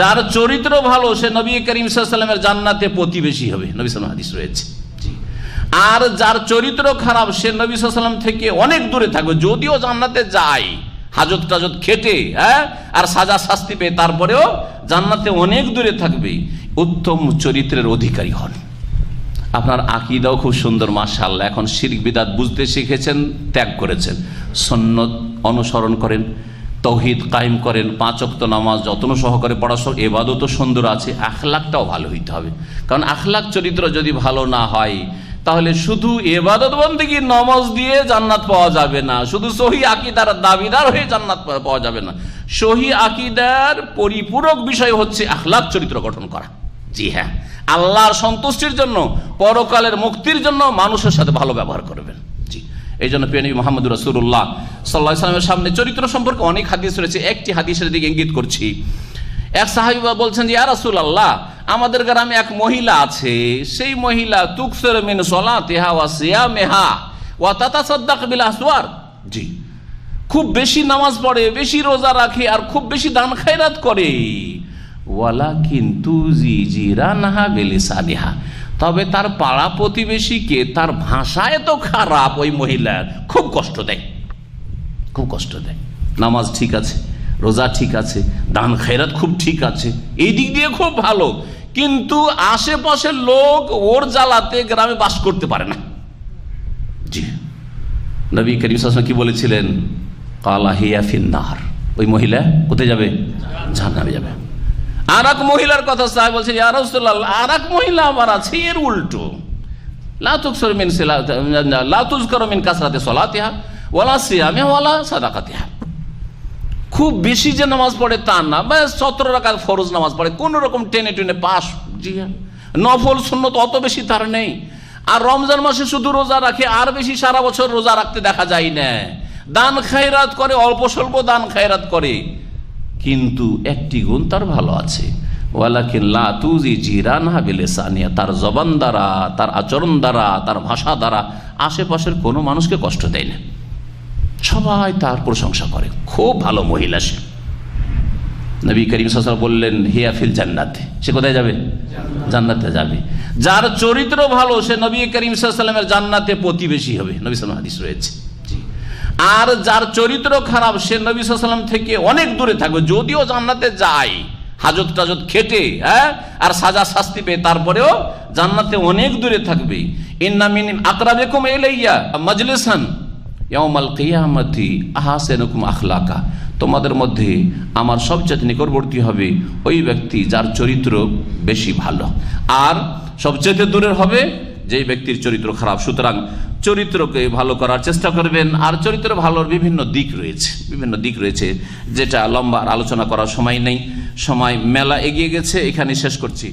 যার চরিত্র ভালো সে নবী করিম সাল্লামের জান্নাতে প্রতিবেশী হবে। নবী সাল্লাম হাদিস রয়েছে। আর যার চরিত্র খারাপ সে নবী সাল্লাম থেকে অনেক দূরে থাকবে। যদিও জান্নাতে যায় হাজত টাজত খেটে হ্যাঁ আর সাজা শাস্তি পেয়ে তারপরেও জান্নাতে অনেক দূরে থাকবে উত্তম চরিত্রের অধিকারী হন। আপনার আকিদাও খুব সুন্দর মাশাল্লাহ এখন শিরিক বিদাত বুঝতে শিখেছেন ত্যাগ করেছেন। সন্ন্যত অনুসরণ করেন। তৌহিদ কায়েম করেন, পাঁচ অক্ত নামাজ যত্ন সহকারে পড়াশোনা এবাদতও সুন্দর আছে, আখলাকটাও ভালো হইতে হবে। কারণ আখলাক চরিত্র যদি ভালো না হয়, তাহলে শুধু এবাদত বন্দী নমাজ দিয়ে জান্নাত পাওয়া যাবে না, শুধু সহি আকিদার দাবিদার হয়ে জান্নাত পাওয়া যাবে না। সহি আকিদার পরিপূরক বিষয় হচ্ছে আখলাক চরিত্র গঠন করা। জি হ্যাঁ আল্লাহর সন্তুষ্টির জন্য, পরকালের মুক্তির জন্য মানুষের সাথে ভালো ব্যবহার করবেন। এই জন্য প্রিয় নবী মোহাম্মদ রসুল্লাহ সাল্লাহ সাল্লামের সামনে চরিত্র সম্পর্কে অনেক হাদিস রয়েছে একটি হাদিসের দিকে ইঙ্গিত করছি। এক সাহাবিবা বলছেন যে রাসুল আল্লাহ আমাদের গ্রামে এক মহিলা আছে সেই মহিলা তুকসের মিন সলা তেহা ওয়া সিয়া মেহা ওয়া তাতা সদ্দাক বিল আসওয়ার। জি। খুব বেশি নামাজ পড়ে বেশি রোজা রাখে আর খুব বেশি দান খায়রাত করে। ওয়ালা কিন্তু জি জিরা নাহা বেলিসানিহা। তবে তার পাড়া প্রতিবেশীকে তার ভাষা এত খারাপ ওই মহিলার। খুব কষ্ট দেয়। খুব কষ্ট দেয়। নামাজ ঠিক আছে, রোজা ঠিক আছে, দান খায়রাত খুব ঠিক আছে। এই দিক দিয়ে খুব ভালো। কিন্তু আশেপাশের লোক ওর জ্বালাতে গ্রামে বাস করতে পারে না। জি। নবী করিম কি বলেছিলেন? কালা হিয়া ফিন্নার ওই মহিলা কোথায় যাবে? জাহান্নামে যাবে। আর এক মহিলার কথা সাহেব বলছে আর এক মহিলা আবার আছে, এর উল্টো। খুব বেশি যে নামাজ পড়ে তা না, ব্যাস সতেরো রাখার ফরজ নামাজ পড়ে, কোন রকম টেনে টেনে পাস হ্যাঁ। নফল তো অত বেশি তার নেই। আর রমজান মাসে শুধু রোজা রাখে, আর বেশি সারা বছর রোজা রাখতে দেখা যায় না। দান খায়রাত করে, অল্প স্বল্প দান খায়রাত করে। কিন্তু একটি গুণ তার ভালো আছে। ওয়ালাকিন লা তুজি জিরান হাবিলে সানিয়া তার জবান দ্বারা, তার আচরণ দ্বারা, তার ভাষা দ্বারা আশেপাশের কোনো মানুষকে কষ্ট দেয় না। সবাই তার প্রশংসা করে। খুব ভালো মহিলা সে। নবী করিম সাসা বললেন, হিয়া ফিল জান্নাতে। সে কোথায় যাবে? জান্নাতে যাবে। যার চরিত্র ভালো, সে নবী করিম সাল্লামের জান্নাতে প্রতিবেশী হবে। নবী সাল্লাম হাদিস রয়েছে। আর যার চরিত্র খারাপ, সে নবী সাল্লাম থেকে অনেক দূরে থাকবে। যদিও জান্নাতে যায়, হাজত টাজত খেটে হ্যাঁ আর সাজা শাস্তি পেয়ে তারপরেও জান্নাতে অনেক দূরে থাকবে। এলাইয়া আখলাকা। তোমাদের মধ্যে আমার সবচেয়ে নিকটবর্তী হবে ওই ব্যক্তি যার চরিত্র বেশি ভালো। আর সবচেয়ে দূরের হবে যেই ব্যক্তির চরিত্র খারাপ, সুতরাং চরিত্রকে ভালো করার চেষ্টা করবেন। আর চরিত্র ভালোর বিভিন্ন দিক রয়েছে, বিভিন্ন দিক রয়েছে, যেটা লম্বা আলোচনা করার সময় নেই। সময় মেলা এগিয়ে গেছে এখানে শেষ করছি।